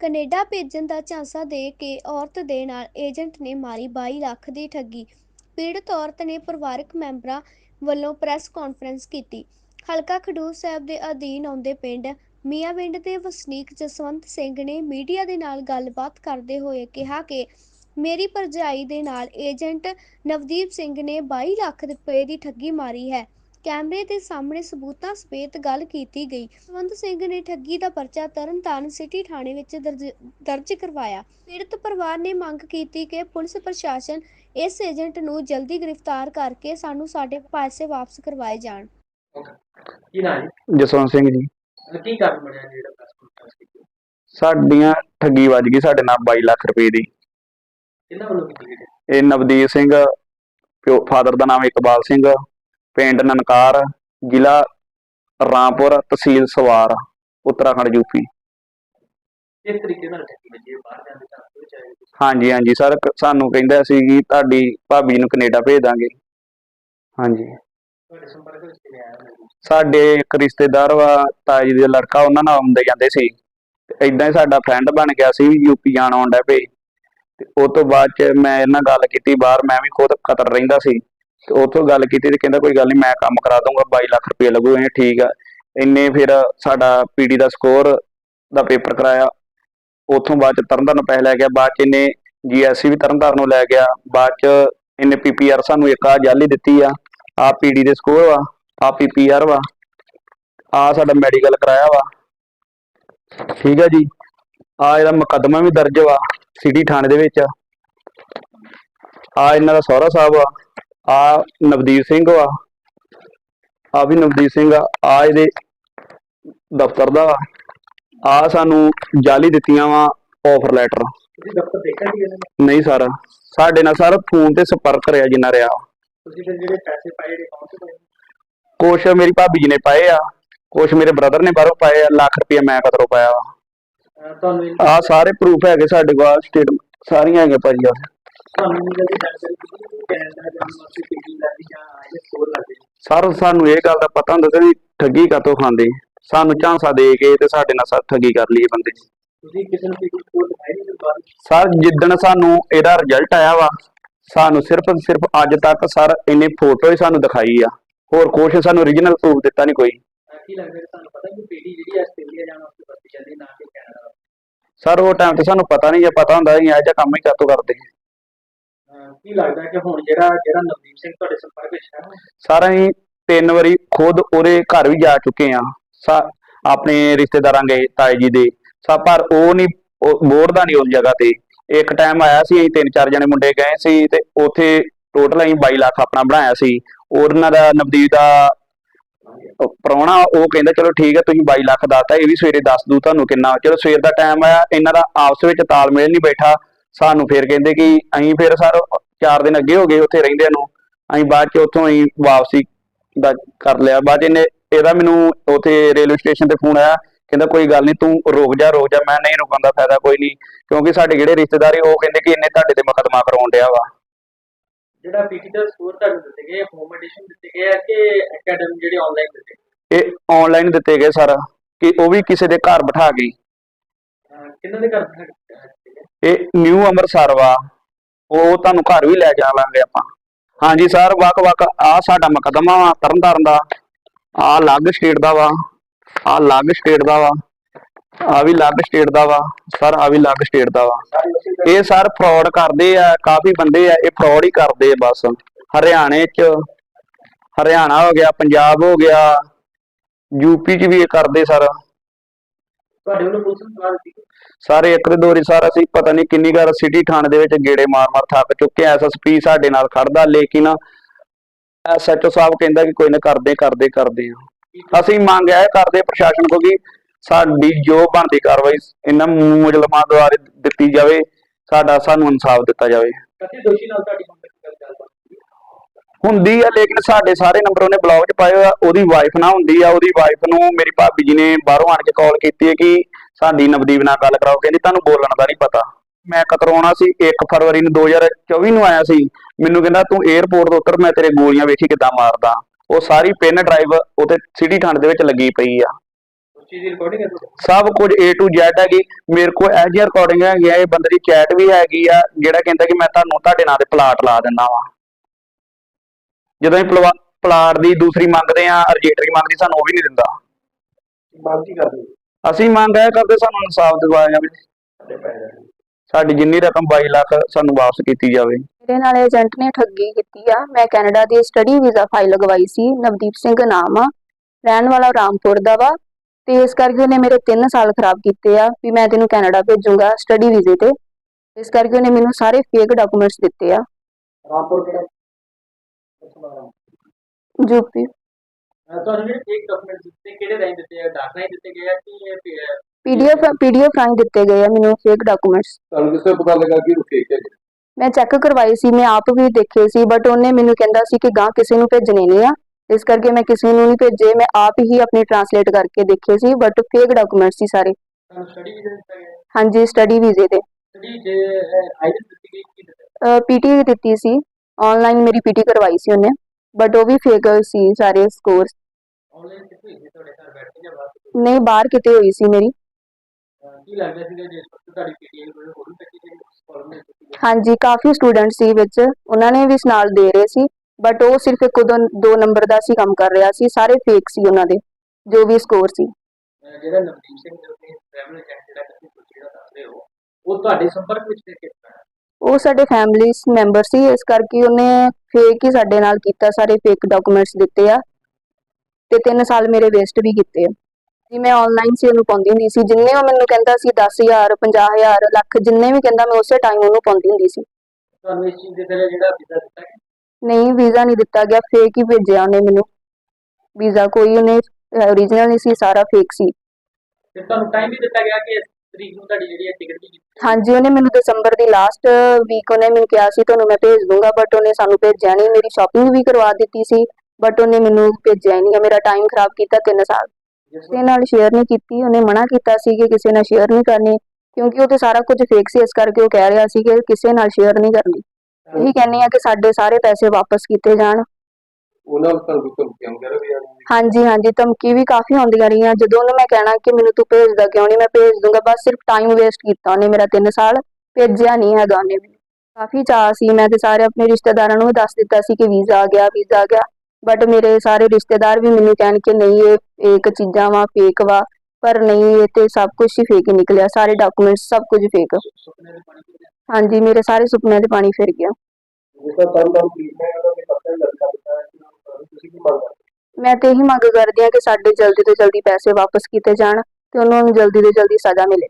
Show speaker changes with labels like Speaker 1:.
Speaker 1: Canada ਭੇਜਣ ਦਾ ਝਾਂਸਾ ਦੇ ਕੇ ਔਰਤ ਦੇ ਨਾਲ ਏਜੰਟ ਨੇ ਮਾਰੀ 22 ਲੱਖ ਦੀ ਠੱਗੀ। ਪੀੜਤ ਔਰਤ ਨੇ ਪਰਿਵਾਰਕ ਮੈਂਬਰਾਂ ਵੱਲੋਂ ਪ੍ਰੈਸ ਕਾਨਫਰੰਸ ਕੀਤੀ। ਹਲਕਾ ਖਡੂਰ ਸਾਹਿਬ ਦੇ ਅਧੀਨ ਆਉਂਦੇ ਪਿੰਡ ਮੀਆਂਵਿੰਡ ਦੇ ਵਸਨੀਕ ਜਸਵੰਤ ਸਿੰਘ ਨੇ ਮੀਡੀਆ ਦੇ ਨਾਲ ਗੱਲਬਾਤ ਕਰਦੇ ਹੋਏ ਕਿਹਾ ਕਿ ਮੇਰੀ ਭਰਜਾਈ ਦੇ ਨਾਲ ਏਜੰਟ ਨਵਦੀਪ ਸਿੰਘ ਨੇ 22 ਲੱਖ ਰੁਪਏ ਦੀ ਠੱਗੀ ਮਾਰੀ ਹੈ। ਕੈਮਰੇ ਦੇ ਸਾਹਮਣੇ ਸਬੂਤਾਂ ਸਮੇਤ ਗੱਲ ਕੀਤੀ ਗਈ। ਜਸਵੰਤ ਸਿੰਘ ਨੇ ਠੱਗੀ ਦਾ ਪਰਚਾ ਤਰਨਤਾਰਨ ਸਿਟੀ ਥਾਣੇ ਵਿੱਚ ਦਰਜ ਦਰਜ ਕਰਵਾਇਆ। ਪੀੜਤ ਪਰਿਵਾਰ ਨੇ ਮੰਗ ਕੀਤੀ ਕਿ ਪੁਲਿਸ ਪ੍ਰਸ਼ਾਸਨ ਇਸ ਏਜੰਟ ਨੂੰ ਜਲਦੀ ਗ੍ਰਿਫਤਾਰ ਕਰਕੇ ਸਾਨੂੰ ਸਾਡੇ ਪੈਸੇ ਵਾਪਸ ਕਰਵਾਏ ਜਾਣ।
Speaker 2: ਕੀ ਨਾਂ ਜੀ?
Speaker 3: ਜਸਵੰਤ ਸਿੰਘ ਜੀ।
Speaker 2: ਕੀ ਕਾਰਨ ਬਣਿਆ ਜੀ ਜਿਹੜਾ ਪ੍ਰੈਸ ਕਾਨਫਰੰਸ ਕੀਤੀ?
Speaker 3: ਸਾਡੀਆਂ ਠੱਗੀ ਵੱਜ ਗਈ ਸਾਡੇ ਨਾਲ 22 ਲੱਖ ਰੁਪਏ ਦੀ।
Speaker 2: ਕਿੰਨਾ ਵੱਲੋਂ ਕੀਤੀ ਗਈ?
Speaker 3: ਇਹ ਨਵਦੀਪ ਸਿੰਘ ਪਿਓ ਫਾਦਰ ਦਾ ਨਾਮ ਇਕਬਾਲ ਸਿੰਘ। ਪਿੰਡ ਨਨਕਾਰ ਜ਼ਿਲ੍ਹਾ ਰਾਮਪੁਰ ਤਹਿਸੀਲ ਸਵਾਰ ਉੱਤਰਾਖੰਡ ਯੂਪੀ
Speaker 2: ਤਰੀਕੇ ਨਾਲ ਵੱਜੀ? ਬਾਹਰ ਜਾਂਦੇ ਤਾਂ।
Speaker 3: ਹਾਂਜੀ ਹਾਂਜੀ ਸਰ ਸਾਨੂੰ ਕਹਿੰਦਾ ਸੀ ਕਿ ਤੁਹਾਡੀ ਭਾਬੀ ਨੂੰ ਕੈਨੇਡਾ ਭੇਜ ਦਾਂਗੇ ਹਾਂਜੀ
Speaker 2: ਤੁਹਾਡੇ ਸੰਪਰਕ ਵਿੱਚ ਕਿਵੇਂ ਆਇਆ ਹੋਇਆ ਜੀ?
Speaker 3: ਸਾਡੇ ਇੱਕ ਰਿਸ਼ਤੇਦਾਰ ਵਾ ਤਾਏ ਜੀ ਦਾ ਲੜਕਾ ਉਹਨਾਂ ਨਾਲ ਆਉਂਦੇ ਜਾਂਦੇ ਸੀ ਇਦਾਂ ਹੀ ਸਾਡਾ ਫਰੈਂਡ ਬਣ ਗਿਆ ਸੀ ਯੂਪੀ ਜਾਣ ਆਉਂਦਾ ਪਏ ਤੇ ਉਹ ਤੋਂ ਬਾਅਦ ਚ ਮੈਂ ਇਹਨਾਂ ਨਾਲ ਗੱਲ ਕੀਤੀ ਬਾਹਰ ਮੈਂ ਵੀ ਖੁਦ ਕਤਰ ਰਹਿੰਦਾ ਸੀ ਉੱਥੋਂ ਗੱਲ ਕੀਤੀ ਤੇ ਕਹਿੰਦਾ ਕੋਈ ਗੱਲ ਨਹੀਂ ਮੈਂ ਕੰਮ ਕਰਾ ਦੂੰਗਾ 22 ਲੱਖ ਰੁਪਏ ਲੱਗੂ ਇਹ, ਠੀਕ ਆ। ਇੰਨੇ ਫਿਰ ਸਾਡਾ ਪੀਡੀ ਦਾ ਸਕੋਰ ਦਾ ਪੇਪਰ ਕਰਾਇਆ। ਉੱਥੋਂ ਬਾਅਦ ਚ ਤਰਨਤਾਰਨ ਪੈਸੇ ਲੈ ਗਿਆ, ਬਾਅਦ ਚ ਇਹਨੇ ਜੀਐਸਸੀ ਵੀ ਤਰਨਤਾਰਨ ਨੂੰ ਲੈ ਗਿਆ, ਬਾਅਦ ਚ ਇਹਨੇ ਪੀਪੀਆਰ ਸਾਨੂੰ ਇੱਕ ਆ ਜਾਲੀ ਦਿੱਤੀ ਆ ਆ ਪੀਡੀ ਦੇ ਸਕੋਰ ਵਾ ਆ ਪੀਪੀਆਰ ਵਾ ਆ ਸਾਡਾ ਮੈਡੀਕਲ ਕਰਾਇਆ ਵਾ। ਠੀਕ ਆ ਜੀ ਆ ਇਹਦਾ ਮੁਕੱਦਮਾ ਵੀ ਦਰਜ ਵਾ, ਸਿਟੀ ਥਾਣੇ ਦੇ ਵਿੱਚ। ਆ ਇਹਨਾਂ ਦਾ ਸਹੁਰਾ ਸਾਹਿਬ ਆ ਆ ਨਵਦੀਪ ਸਿੰਘ ਵਾ। ਆ ਵੀ ਨਵਦੀਪ ਸਿੰਘ ਆ। ਆ ਇਹਦੇ ਦਫ਼ਤਰ ਦਾ ਆ ਸਾਨੂੰ ਜਾਲੀ ਦਿੱਤੀਆਂ ਵਾ ਆਫਰ ਲੈਟਰ
Speaker 2: ਤੁਸੀਂ ਦਫ਼ਤਰ ਦੇਖਿਆ ਜੀ ਇਹਨਾਂ ਨੇ
Speaker 3: ਨਹੀਂ ਸਰ ਸਾਡੇ ਨਾਲ ਸਰ ਫੋਨ ਤੇ ਸੰਪਰਕ ਰਿਹਾ ਜਿੰਨਾ ਰਿਹਾ।
Speaker 2: ਤੁਸੀਂ ਫਿਰ ਜਿਹੜੇ ਪੈਸੇ ਪਾਏ ਜਿਹੜੇ ਅਕਾਊਂਟ 'ਚ ਪਾਏ
Speaker 3: ਕੁਛ ਮੇਰੀ ਭਾਬੀ ਜੀ ਨੇ ਪਾਏ ਆ। ਕੁਛ ਮੇਰੇ ਬ੍ਰਦਰ ਨੇ ਬਾਹਰੋਂ ਪਾਏ ਆ। ਲੱਖ ਰੁਪਏ ਮੈਂ ਕਦਰੋਂ ਪਾਇਆ ਵਾ।
Speaker 2: ਤੁਹਾਨੂੰ
Speaker 3: ਆ ਸਾਰੇ ਪ੍ਰੂਫ ਹੈਗੇ ਸਾਡੇ ਕੋਲ। ਸਟੇਟ ਸਾਰੀਆਂ ਹੈਗੀਆਂ ਭਾਜੀ ਆ।
Speaker 2: ਤੁਹਾਨੂੰ ਜਿਹੜੀ ਜਾਣਕਾਰੀ ਦਿੱਤੀ ਕਿ ਕੈਨੇਡਾ ਜਾਣ ਵਾਸਤੇ ਪੀਡੀ ਲੱਗੀ ਜਾਂ ਆਈਐਸ ਸਕੋਰ ਲੱਗੇ
Speaker 3: ਸਰ ਸਾਨੂੰ ਇਹ ਗੱਲ ਦਾ ਪਤਾ ਹੁੰਦਾ ਸੀ ਵੀ ਠੱਗੀ ਕਾਤੋਂ ਖਾਂਦੇ ਸਾਨੂੰ ਝਾਂਸਾ ਦੇ ਕੇ ਤੇ ਸਾਡੇ ਨਾਲ ਸਰ ਠੱਗੀ ਕਰ ਲਈ ਇਹ ਬੰਦੇ
Speaker 2: ਤੁਸੀਂ ਕਿਸੇ ਨੂੰ ਸਕੋਰ ਦਿਖਾਈ ਨਹੀਂ ਬਾਅਦ
Speaker 3: ਸਰ ਜਿੱਦਣ ਸਾਨੂੰ ਇਹਦਾ ਰਿਜ਼ਲਟ ਆਇਆ ਵਾ ਸਾਨੂੰ ਸਿਰਫ ਸਿਰਫ ਅੱਜ ਤੱਕ ਸਰ ਇਹਨੇ ਫੋਟੋ ਹੀ ਸਾਨੂੰ ਦਿਖਾਈ ਆ। ਹੋਰ ਕੁਛ ਸਾਨੂੰ ਓਰੀਜਨਲ ਪ੍ਰੂਫ ਦਿੱਤਾ ਨਹੀਂ ਕੋਈ।
Speaker 2: ਕੀ ਲੱਗਦਾ ਕਿ ਤੁਹਾਨੂੰ ਪਤਾ ਕਿ ਪੀਡੀ ਜਿਹੜੀ ਹੈ ਆਸਟ੍ਰੇਲੀਆ ਜਾਣ ਵਾਸਤੇ ਵਰਤੀ ਜਾਂਦੀ ਨਾ ਕਿ ਕੈਨੇਡਾ
Speaker 3: ਸਰ ਉਹ ਟਾਈਮ ਤੇ ਸਾਨੂੰ ਪਤਾ ਨਹੀਂ ਜੇ ਪਤਾ ਹੁੰਦਾ ਅਸੀਂ ਇਹ ਜਿਹਾ ਕੰਮ ਹੀ ਕਾਤੋਂ ਕਰਦੇ
Speaker 2: ਕੀ ਲੱਗਦਾ ਕਿ ਹੁਣ ਜਿਹੜਾ ਜਿਹੜਾ ਨਵਦੀਪ ਸਿੰਘ ਤੁਹਾਡੇ ਸੰਪਰਕ ਵਿੱਚ ਹੈ,
Speaker 3: ਸਰ ਅਸੀਂ ਤਿੰਨ ਵਾਰੀ ਖੁਦ ਉਹਦੇ ਘਰ ਵੀ ਜਾ ਚੁੱਕੇ ਆ ਆਪਣੇ ਰਿਸ਼ਤੇਦਾਰਾਂ ਦੇ ਤਾਏ ਜੀ ਦੇ। ਸਾ, ਪਰ ਉਹ ਨਹੀਂ ਬੋਰਡ ਦਾ ਨਹੀਂ ਉਸ ਜਗ੍ਹਾ ਤੇ। ਇੱਕ ਟਾਈਮ ਆਇਆ ਸੀ, ਅਸੀਂ ਤਿੰਨ ਚਾਰ ਜਣੇ ਮੁੰਡੇ ਗਏ ਸੀ ਤੇ ਉੱਥੇ ਟੋਟਲ ਅਸੀਂ 22 ਲੱਖ ਆਪਣਾ ਬਣਾਇਆ ਸੀ। ਉਹਨਾਂ ਦਾ ਨਵਦੀਪ ਦਾ ਪ੍ਰਾਹੁਣਾ, ਉਹ ਕਹਿੰਦਾ, ਚਲੋ ਠੀਕ ਹੈ, ਤੁਸੀਂ 22 ਲੱਖ ਦਾਤਾ, ਇਹ ਵੀ ਸਵੇਰੇ ਦੱਸ ਦੂ ਤੁਹਾਨੂੰ ਕਿੰਨਾ। ਚਲੋ ਸਵੇਰ ਦਾ ਟਾਈਮ ਆਇਆ, ਇਹਨਾਂ ਦਾ ਆਪਸ ਵਿੱਚ ਤਾਲਮੇਲ ਨਹੀਂ ਬੈਠਾ। ਸਾਨੂੰ ਫਿਰ ਕਹਿੰਦੇ ਕਿ ਅਸੀਂ ਫਿਰ ਸਰ ਚਾਰ ਦਿਨ ਅੱਗੇ ਹੋ ਗਏ ਉੱਥੇ ਰਹਿੰਦੇ ਨੂੰ। ਅਸੀਂ ਬਾਅਦ ਚ ਉੱਥੋਂ ਹੀ ਵਾਪਸੀ ਦਾ ਕਰ ਲਿਆ। ਬਾਅਦ ਇਹਨੇ ਇਹਦਾ ਮੈਨੂੰ ਉੱਥੇ ਰੇਲਵੇ ਸਟੇਸ਼ਨ ਤੇ ਫੋਨ ਆਇਆ ਕਹਿੰਦਾ ਕੋਈ ਗੱਲ ਨਹੀਂ ਤੂੰ ਰੁਕ ਜਾ ਰੁਕ ਜਾ। ਮੈਂ ਨਹੀਂ ਰੁਕਣ ਦਾ ਫਾਇਦਾ ਕੋਈ ਨਹੀਂ ਕਿਉਂਕਿ ਸਾਡੇ ਜਿਹੜੇ ਰਿਸ਼ਤੇਦਾਰ ਉਹ ਕਹਿੰਦੇ ਕਿ ਇਹਨੇ ਤੁਹਾਡੇ ਤੇ ਮੁਕੱਦਮਾ ਕਰਾਉਣ ਡਿਆ ਵਾ।
Speaker 2: ਜਿਹੜਾ ਪੀਟੀ ਦਾ ਸਕੋਰ ਤੁਹਾਨੂੰ ਦਿੱਤੇ ਗਏ ਹੋਮ ਐਡੀਸ਼ਨ ਦਿੱਤੇ ਗਏ ਆ ਕਿ ਅਕੈਡਮੀ ਜਿਹੜੇ ਆਨਲਾਈਨ ਦਿੱਤੇ?
Speaker 3: ਇਹ ਆਨਲਾਈਨ ਦਿੱਤੇ ਗਏ ਸਰ ਕਿ ਉਹ ਵੀ ਕਿਸੇ ਦੇ ਘਰ ਬਿਠਾ ਕੇ।
Speaker 2: ਦੇ ਘਰ?
Speaker 3: ਇਹ ਨਿਊ ਅੰਮ੍ਰਿਤਸਰ ਵਾ। ਉਹ ਤੁਹਾਨੂੰ ਘਰ ਵੀ ਲੈ ਜਾਵਾਂਗੇ ਆਪਾਂ। ਹਾਂਜੀ ਸਰ ਵੱਖ ਵੱਖ ਆ ਸਾਡਾ ਮੁਕੱਦਮਾ ਵਾ ਤਰਨਤਾਰਨ ਦਾ। ਆ ਅਲੱਗ ਸਟੇਟ ਦਾ ਵਾ। ਆ ਅਲੱਗ ਸਟੇਟ ਦਾ ਵਾ। ਆ ਵੀ ਅਲੱਗ ਸਟੇਟ ਦਾ ਵਾ। ਸਰ ਆ ਵੀ ਅਲੱਗ ਸਟੇਟ ਦਾ ਵਾ। ਇਹ ਸਰ ਫਰਾਡ ਕਰਦੇ ਆ ਕਾਫੀ ਬੰਦੇ ਆ ਇਹ ਫਰਾਡ ਹੀ ਕਰਦੇ ਆ ਬਸ। ਹਰਿਆਣੇ ਚ ਹਰਿਆਣਾ ਹੋ ਗਿਆ ਪੰਜਾਬ ਹੋ ਗਿਆ। ਯੂਪੀ ਚ ਵੀ ਇਹ ਕਰਦੇ ਸਰ
Speaker 2: ਤੁਹਾਡੇ ਵੱਲੋਂ ਪੁਲਿਸ ਨੂੰ ਸਲਾਹ ਦਿੱਤੀ?
Speaker 3: ਸਾਰੇ ਇੱਕ ਦੇ ਦੋ ਵਾਰੀ ਸਾਰਾ ਸੀ ਪਤਾ ਨਹੀਂ ਕਿੰਨੀ ਵਾਰ ਸਿਟੀ ਥਾਣੇ ਦੇ ਵਿੱਚ ਗੇੜੇ ਮਾਰ-ਮਾਰ ਥੱਕ ਚੁੱਕੇ ਐਸਐਸਪੀ ਸਾਡੇ ਨਾਲ ਖੜਦਾ ਲੇਕਿਨ ਐਸਐਚਓ ਸਾਹਿਬ ਕਹਿੰਦਾ ਕਿ ਕੋਈ ਨਾ ਕਰਦੇ ਕਰਦੇ ਕਰਦੇ ਆ। ਅਸੀਂ ਮੰਗ ਕਰਦੇ ਪ੍ਰਸ਼ਾਸਨ ਕੋ ਕਿ ਸਾਡੀ ਜੋ ਬਣਦੀ ਕਾਰਵਾਈ ਇਹਨਾਂ ਮੁਜਰਮਾਂ ਦੁਆਰਾ ਦਿੱਤੀ ਜਾਵੇ ਸਾਡਾ ਸਾਨੂੰ ਇਨਸਾਫ ਦਿੱਤਾ ਜਾਵੇ।
Speaker 2: ਦੋਸ਼ੀ ਨਾਲ ਤੁਹਾਡੀ?
Speaker 3: ਹੁੰਦੀ ਆ ਲੇਕਿਨ ਸਾਡੇ ਸਾਰੇ ਨੰਬਰ ਉਹਨੇ ਬਲੌਕ 'ਚ ਪਾਏ ਹੋਇਆ ਉਹਦੀ ਵਾਈਫ ਨਾਲ ਹੁੰਦੀ ਆ ਉਹਦੀ ਵਾਈਫ ਨੂੰ ਮੇਰੀ ਭਾਬੀ ਜੀ ਨੇ ਬਾਹਰੋਂ ਆਣ ਕੇ ਕਾਲ ਕੀਤੀ ਹੈ ਕਿ ਸਾਡੀ ਨਵਦੀਪ ਨਾਲ ਗੱਲ ਕਰਾਓ, ਕਹਿੰਦੀ ਤੁਹਾਨੂੰ ਬੋਲਣ ਦਾ ਨਹੀਂ ਪਤਾ। ਮੈਂ ਕਤਰਾਉਣਾ ਸੀ 1 ਫਰਵਰੀ ਨੂੰ 2024 ਨੂੰ ਆਇਆ ਸੀ। ਮੈਨੂੰ ਕਹਿੰਦਾ, ਤੂੰ 에ਅਰਪੋਰਟ ਤੋਂ ਉਤਰ, ਮੈਂ ਤੇਰੇ ਗੋਲੀਆਂ ਵੇਖੀ ਕਿੱਦਾਂ ਮਾਰਦਾ। ਉਹ ਸਾਰੀ ਪਿੰਨ ਡਰਾਈਵ ਉਹਤੇ ਸਿਟੀ ਥਾਣੇ ਦੇ ਵਿੱਚ ਲੱਗੀ ਪਈ ਆ। ਸਭ ਕੁਝ A to Z ਹੈਗੀ। ਮੇਰੇ ਕੋਲ ਇਹੋ ਜਿਹੀਆਂ ਰਿਕਾਰਡਿੰਗ ਹੈਗੀਆਂ, ਇਹ ਬੰਦੇ ਦੀ ਚੈਟ ਵੀ ਹੈਗੀ ਆ, ਜਿਹੜਾ ਕਹਿੰਦਾ ਕਿ ਮੈਂ ਤੁਹਾਨੂੰ ਤੁਹਾਡੇ ਨਾਂ ਤੇ ਪਲਾਟ ਲਾ ਦਿੰਦਾ ਵਾਂ। ਜਦੋਂ ਅਸੀਂ ਪਲਾਟ ਦੀ ਦੂਸਰੀ ਮੰਗਦੇ ਆ ਰਜਿਸਟਰੀ ਮੰਗਦੀ, ਸਾਨੂੰ ਉਹ ਵੀ ਨਹੀਂ ਦਿੰਦਾ।
Speaker 2: ਮੰਗ ਕੀ ਕਰਦੇ
Speaker 3: ਅਸੀਂ ਮੰਗ ਇਹ ਕਰਦੇ ਸਾਨੂੰ ਇਨਸਾਫ ਦਿਵਾਇਆ ਜਾਵੇ।
Speaker 2: ਸਾਡੇ
Speaker 3: ਜਿੰਨੀ ਰਕਮ 22 ਲੱਖ ਸਾਨੂੰ ਵਾਪਸ ਕੀਤੀ ਜਾਵੇ।
Speaker 4: ਮੇਰੇ ਨਾਲ ਏਜੰਟ ਨੇ ਠੱਗੀ ਕੀਤੀ ਆ। ਮੈਂ ਕੈਨੇਡਾ ਦੀ ਸਟੱਡੀ ਵੀਜ਼ਾ ਫਾਈਲ ਲਗਵਾਈ ਸੀ। ਨਵਦੀਪ ਸਿੰਘ ਨਾਮ ਆ। ਰਹਿਣ ਵਾਲਾ ਰਾਮਪੁਰ ਦਾ ਵਾ। ਤੇ ਇਸ ਕਰਕੇ ਉਹਨੇ ਮੇਰੇ 3 ਸਾਲ ਖਰਾਬ ਕੀਤੇ ਆ ਵੀ ਮੈਂ ਤੈਨੂੰ ਕੈਨੇਡਾ ਭੇਜੂੰਗਾ ਸਟੱਡੀ ਵੀਜ਼ੇ ਤੇ। ਇਸ ਕਰਕੇ ਉਹਨੇ ਮੈਨੂੰ ਸਾਰੇ ਫੇਕ ਡਾਕੂਮੈਂਟਸ ਦਿੱਤੇ ਆ।
Speaker 2: ਰਾਮਪੁਰ ਕਿਹੜਾ?
Speaker 4: ਯੂਪੀ
Speaker 2: ਤੁਹਾਨੂੰ ਜਿਹੜੇ ਫੇਕ ਡਾਕੂਮੈਂਟ ਦਿੱਤੇ ਕਿਹੜੇ ਰਾਹੀਂ ਦਿੱਤੇ ਆ ਡਾਕ ਰਾਹੀਂ ਦਿੱਤੇ ਗਏ ਆ ਕਿ ਇਹ ਫਿਰ-
Speaker 4: ਪੀਡੀਐਫ ਪੀਡੀਐਫ ਰਾਹੀਂ ਦਿੱਤੇ ਗਏ ਆ ਮੈਨੂੰ ਫੇਕ ਡਾਕੂਮੈਂਟਸ
Speaker 2: ਤੁਹਾਨੂੰ ਕਿਸ ਤੋਂ ਪਤਾ ਲੱਗਾ ਕਿ ਉਹ ਫੇਕ ਹੈ
Speaker 4: ਮੈਂ ਚੈੱਕ ਕਰਵਾਈ ਸੀ ਮੈਂ ਆਪ ਵੀ ਦੇਖੇ ਸੀ ਬਟ ਉਹਨੇ ਮੈਨੂੰ ਕਹਿੰਦਾ ਸੀ ਕਿ ਗਾਂ ਕਿਸੇ ਨੂੰ ਭੇਜਣੇ ਨਹੀਂ ਆ। ਇਸ ਕਰਕੇ ਮੈਂ ਕਿਸੇ ਨੂੰ ਨਹੀਂ ਭੇਜੇ ਮੈਂ ਆਪ ਹੀ ਆਪਣੀ ਟਰਾਂਸਲੇਟ ਕਰਕੇ ਦੇਖੇ ਸੀ ਬਟ ਫੇਕ ਡਾਕੂਮੈਂਟਸ ਸੀ ਸਾਰੇ।
Speaker 2: ਤੁਹਾਨੂੰ ਸਟੱਡੀ ਵੀਜ਼ਾ ਦਿੱਤਾ ਗਿਆ?
Speaker 4: ਹਾਂਜੀ ਸਟੱਡੀ ਵੀਜ਼ੇ ਤੇ।
Speaker 2: ਸਟੱਡੀ ਜੇ ਆਈਲੈਂਡ ਦਿੱਤੀ ਗਈ ਕੀ ਦਿੱਤਾ?
Speaker 4: ਪੀਟੀ ਦਿੱਤੀ ਸੀ ਆਨਲਾਈਨ ਮੇਰੀ ਪੀਟੀ ਕਰਵਾਈ ਸੀ ਉਹਨੇ ਬਟ ਉਹ ਵੀ ਫੇਕ ਸੀ ਸਾਰੇ ਸਕੋਰਸ
Speaker 2: ਹੋਈ ਸੀ ਤੁਹਾਡੇ ਘਰ ਬੈਠ ਕੇ ਜਾਂ ਬਾਹਰ ਕਿਤੇ?
Speaker 4: ਨਹੀਂ ਬਾਹਰ ਕਿਤੇ ਹੋਈ ਸੀ ਮੇਰੀ
Speaker 2: ਅਹ ਕੀ ਲੱਗਦਾ ਸੀਗਾ ਜੇ ਤੁਹਾਡੀ ਪੀਟੀਆਈ ਕੋਈ ਹੋਰ ਵੀ ਕੱਟੀ ਜਿਹੜੀ ਕਾਲਮ ਦੇ ਦਿੱਤੀ
Speaker 4: ਹਾਂਜੀ ਕਾਫੀ ਸਟੂਡੈਂਟ ਸੀ ਵਿੱਚ ਉਹਨਾਂ ਨੇ ਵੀ ਨਾਲ ਦੇ ਰਹੇ ਸੀ ਬਟ ਉਹ ਸਿਰਫ ਇੱਕ ਦੋ ਦੋ ਨੰਬਰ ਦਾ ਸੀ ਕੰਮ ਕਰ ਰਿਹਾ ਸੀ ਸਾਰੇ ਫੇਕ ਸੀ ਉਹਨਾਂ ਦੇ ਜੋ ਵੀ ਸਕੋਰ ਸੀ
Speaker 2: ਅਹ ਜਿਹੜਾ ਨਵਦੀਪ ਸਿੰਘ ਜੋ ਕਿ ਟਰੈਵਲ ਏਜੰਟ ਜਿਹੜਾ ਤੁਸੀਂ ਪੁੱਛੀ ਦਾ ਦੱਸ ਰਹੇ ਹੋ ਉਹ ਤੁਹਾਡੇ ਸੰਪਰਕ ਵਿੱਚ ਫਿਰ ਕਿਸ ਤਰ੍ਹਾਂ?
Speaker 4: ਉਹ ਸਾਡੇ ਫੈਮਿਲੀ ਮੈਂਬਰ ਸੀ ਇਸ ਕਰਕੇ ਉਹਨੇ ਫੇਕ ਹੀ ਸਾਡੇ ਨਾਲ ਕੀਤਾ ਸਾਰੇ ਫੇਕ ਡਾਕੂਮੈਂਟਸ ਦਿੱਤੇ ਆ ਤੇ 3 ਸਾਲ ਮੇਰੇ ਵੇਸਟ ਵੀ ਕੀਤੇ ਆ। ਜੀ ਮੈਂ ਆਨਲਾਈਨ ਸੀ ਉਹਨੂੰ ਪਾਉਂਦੀ ਹੁੰਦੀ ਸੀ। ਜਿੰਨੇ ਉਹ ਮੈਨੂੰ ਕਹਿੰਦਾ ਸੀ 10000 50000 ਲੱਖ ਜਿੰਨੇ ਵੀ ਕਹਿੰਦਾ ਮੈਂ ਉਸੇ ਟਾਈਮ ਉਹਨੂੰ ਪਾਉਂਦੀ ਹੁੰਦੀ ਸੀ।
Speaker 2: ਤੁਹਾਨੂੰ ਇਸ ਚੀਜ਼ ਦੇ ਤੇ ਜਿਹੜਾ ਵੀਜ਼ਾ ਦਿੱਤਾ ਗਿਆ?
Speaker 4: ਨਹੀਂ ਵੀਜ਼ਾ ਨਹੀਂ ਦਿੱਤਾ ਗਿਆ ਫੇਕ ਹੀ ਭੇਜਿਆ ਉਹਨੇ ਮੈਨੂੰ। ਵੀਜ਼ਾ ਕੋਈ ਉਹਨੇ ਓਰੀਜਨਲ ਨਹੀਂ ਸੀ ਸਾਰਾ ਫੇਕ ਸੀ।
Speaker 2: ਫਿਰ ਤੁਹਾਨੂੰ ਟਾਈਮ ਵੀ ਦਿੱਤਾ ਗਿਆ ਕਿ ਇਸ ਤਰੀਕ ਨੂੰ ਤੁਹਾਡੀ ਜਿਹੜੀ ਹੈ ਟਿਕਟ ਵੀ
Speaker 4: ਹਾਂਜੀ ਉਹਨੇ ਮੈਨੂੰ ਦਸੰਬਰ ਦੀ ਲਾਸਟ ਵੀਕ ਉਹਨੇ ਮੈਨੂੰ ਕਿਹਾ ਸੀ ਤੁਹਾਨੂੰ ਮੈਂ ਭੇਜ ਦੂੰਗਾ ਬਟ ਉਹਨੇ ਸਾਨੂੰ ਭੇਜਿਆ ਨਹੀਂ। ਮੇਰੀ ਸ਼ਾਪਿੰਗ ਵੀ ਕਰਵਾ ਦਿੱਤੀ ਸੀ। ਬਟ ਉਹਨੇ ਮੈਨੂੰ ਭੇਜਿਆ ਹੀ ਨਹੀਂ ਮੇਰਾ ਟਾਈਮ ਖਰਾਬ ਕੀਤਾ 3 ਸਾਲ। ਕਿਸੇ ਨਾਲ ਸ਼ੇਅਰ ਨਹੀਂ ਕੀਤੀ ਉਹਨੇ ਮਨਾ ਕੀਤਾ ਸੀ ਕਿ ਕਿਸੇ ਨਾਲ ਸ਼ੇਅਰ ਨਹੀਂ ਕਰਨੀ ਕਿਉਂਕਿ ਉਹ ਤੇ ਸਾਰਾ ਕੁਝ ਫੇਕ ਸੀ। ਇਸ ਕਰਕੇ ਉਹ ਕਹਿ ਰਿਹਾ ਸੀ ਕਿ ਕਿਸੇ ਨਾਲ ਸ਼ੇਅਰ ਨਹੀਂ ਕਰਨੀ। ਇਹੀ ਕਹਿੰਨੀ ਆ ਕਿ ਸਾਡੇ ਸਾਰੇ ਪੈਸੇ ਵਾਪਸ ਕੀਤੇ ਜਾਣ।
Speaker 2: ਉਹਨਾਂ ਨੂੰ ਤੁਹਾਨੂੰ ਧਮਕੀਆਂ ਵਗੈਰਾ ਵੀ ਆਉਂਦੀਆਂ
Speaker 4: ਹਾਂਜੀ ਹਾਂਜੀ। ਧਮਕੀ ਵੀ ਕਾਫੀ ਆਉਂਦੀਆਂ ਰਹੀਆਂ। ਜਦੋਂ ਉਹਨੂੰ ਮੈਂ ਕਹਿਣਾ ਕਿ ਮੈਨੂੰ ਤੂੰ ਭੇਜਦਾ ਕਿਉਂ ਨਹੀਂ ਮੈਂ ਭੇਜ ਦੂੰਗਾ ਬਸ ਸਿਰਫ ਟਾਈਮ ਵੇਸਟ ਕੀਤਾ ਉਹਨੇ। ਮੇਰਾ 3 ਸਾਲ ਭੇਜਿਆ ਨਹੀਂ ਹੈਗਾ ਉਹਨੇ ਮੈਨੂੰ ਕਾਫੀ ਚਾਅ ਸੀ। ਮੈਂ ਤੇ ਸਾਰੇ ਆਪਣੇ ਰਿਸ਼ਤੇਦਾਰਾਂ ਨੂੰ ਦੱਸ ਦਿੱਤਾ ਸੀ ਕਿ ਵੀਜ਼ਾ ਆ ਗਿਆ ਵੀਜ਼ਾ ਆ ਗਿਆ। ਬਟ ਮੇਰੇ ਸਾਰੇ ਰਿਸ਼ਤੇਦਾਰ ਵੀ ਮੈਨੂੰ ਕਹਿਣ ਕਿ ਨਹੀਂ, ਇਹ ਫੇਕ ਚੀਜ਼ਾਂ ਵਾ ਫੇਕ ਵਾ। ਪਰ ਨਹੀਂ, ਇਹ ਤੇ ਸਭ ਕੁਝ ਹੀ ਫੇਕ ਨਿਕਲਿਆ। ਸਾਰੇ ਡਾਕੂਮੈਂਟਸ ਸਭ ਕੁਝ ਫੇਕ ਹਾਂਜੀ, ਮੇਰੇ ਸਾਰੇ ਸੁਪਨਿਆਂ ਦੇ ਪਾਣੀ ਫਿਰ ਗਿਆ। ਮੈਂ ਤੇ ਇਹੀ ਮੰਗ ਕਰਦੀ ਆ ਕਿ ਸਾਡੇ ਜਲਦੀ ਤੋਂ ਜਲਦੀ ਪੈਸੇ ਵਾਪਸ ਕੀਤੇ ਜਾਣ ਤੇ ਉਹਨਾਂ ਨੂੰ ਜਲਦੀ ਤੋਂ ਜਲਦੀ ਸਜ਼ਾ ਮਿਲੇ।